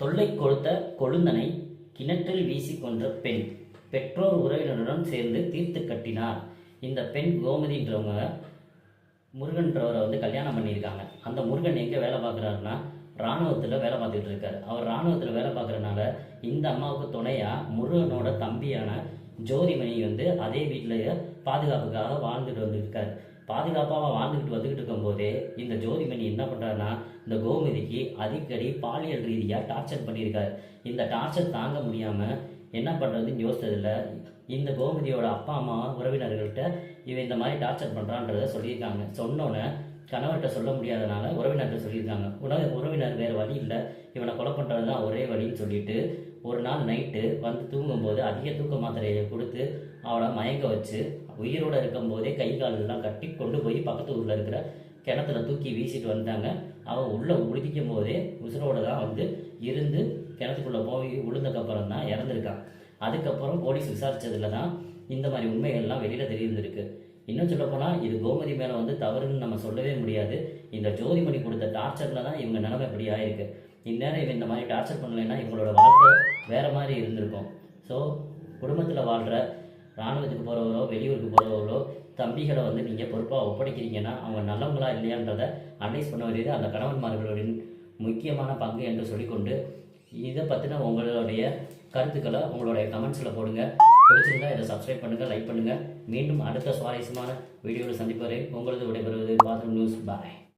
தொல்லை கொடுத்த கொழுந்தனை கிணற்றில் வீசி கொன்ற பெண். பெற்றோர் உறவினருடன் சேர்ந்து தீர்த்து கட்டினார். இந்த பெண் கோமதின்றவங்க முருகன்றவரை வந்து கல்யாணம் பண்ணியிருக்காங்க. அந்த முருகன் எங்கே வேலை பார்க்குறாருன்னா ராணுவத்தில் வேலை பார்த்துட்டு இருக்காரு. அவர் ராணுவத்தில் வேலை பார்க்குறனால இந்த அம்மாவுக்கு துணையாக முருகனோட தம்பியான ஜோதிமணி வந்து அதே வீட்டிலேயே பாதுகாப்புக்காக வாழ்ந்துட்டு வந்துருக்காரு. பாதுகாப்பாக வாழ்ந்துக்கிட்டு வந்துக்கிட்டு இந்த ஜோதிமணி என்ன பண்ணுறாருன்னா இந்த கோமதிக்கு அடிக்கடி பாலியல் ரீதியாக டார்ச்சர் பண்ணியிருக்காரு. இந்த டார்ச்சர் தாங்க முடியாமல் என்ன பண்ணுறதுன்னு யோசித்ததில்ல இந்த கோமதியோட அப்பா அம்மா உறவினர்கள்ட்ட இவன் இந்த மாதிரி டார்ச்சர் பண்ணுறான்றத சொல்லியிருக்காங்க. சொன்னோன்னே கணவர்கிட்ட சொல்ல முடியாதனால உறவினர்கிட்ட சொல்லியிருக்காங்க. உணவு உறவினர் வேறு வழி இல்லை. இவனை கொலை பண்ணுறது தான் ஒரே வழின்னு சொல்லிட்டு ஒரு நாள் நைட்டு வந்து தூங்கும்போது அதிக தூக்க மாத்திரையை கொடுத்து அவளை மயங்க வச்சு உயிரோடு இருக்கும்போதே கை காலெல்லாம் கட்டி கொண்டு போய் பக்கத்து ஊரில் இருக்கிற கிணத்துல தூக்கி வீசிட்டு வந்தாங்க அவன் உள்ளே உழுதிக்கும் போதே உசுரோட தான் வந்து இருந்து கிணத்துக்குள்ளே போய் விழுந்ததுக்கப்புறம் தான் இறந்துருக்கான். அதுக்கப்புறம் போலீஸ் விசாரிச்சதுல தான் இந்த மாதிரி உண்மைகள்லாம் வெளியில் தெரிந்திருக்கு. இன்னும் சொல்லப்போனால் இது கோமதி மேலே வந்து தவறுன்னு நம்ம சொல்லவே முடியாது. இந்த ஜோதிமணி கொடுத்த டார்ச்சரில் தான் இவங்க நிலைமை இப்படி ஆயிருக்கு. இந்நேரம் இவன் இந்த மாதிரி டார்ச்சர் பண்ணலைன்னா இவங்களோட வாழ்க்கை வேற மாதிரி இருந்திருக்கும். ஸோ குடும்பத்தில் வாழ்கிற இராணுவத்துக்கு போகிறவரோ வெளியூருக்கு போகிறவரோ தம்பிகளை வந்து நீங்கள் பொறுப்பாக ஒப்படைக்கிறீங்கன்னா அவங்க நல்லவங்களா இல்லையான்றதை அனலைஸ் பண்ண வேண்டியது அந்த கணவன்மார்களின் முக்கியமான பங்கு என்று சொல்லிக்கொண்டு இதை பற்றின உங்களுடைய கருத்துக்களை உங்களுடைய கமெண்ட்ஸில் போடுங்க. பிடிச்சிருந்தா இதை சப்ஸ்கிரைப் பண்ணுங்கள் லைக் பண்ணுங்கள் மீண்டும் அடுத்த சுவாரஸ்யமான வீடியோவில் சந்திப்பவரை உங்களது விடைபெறுவது பாத்ரூம் நியூஸ். பாய்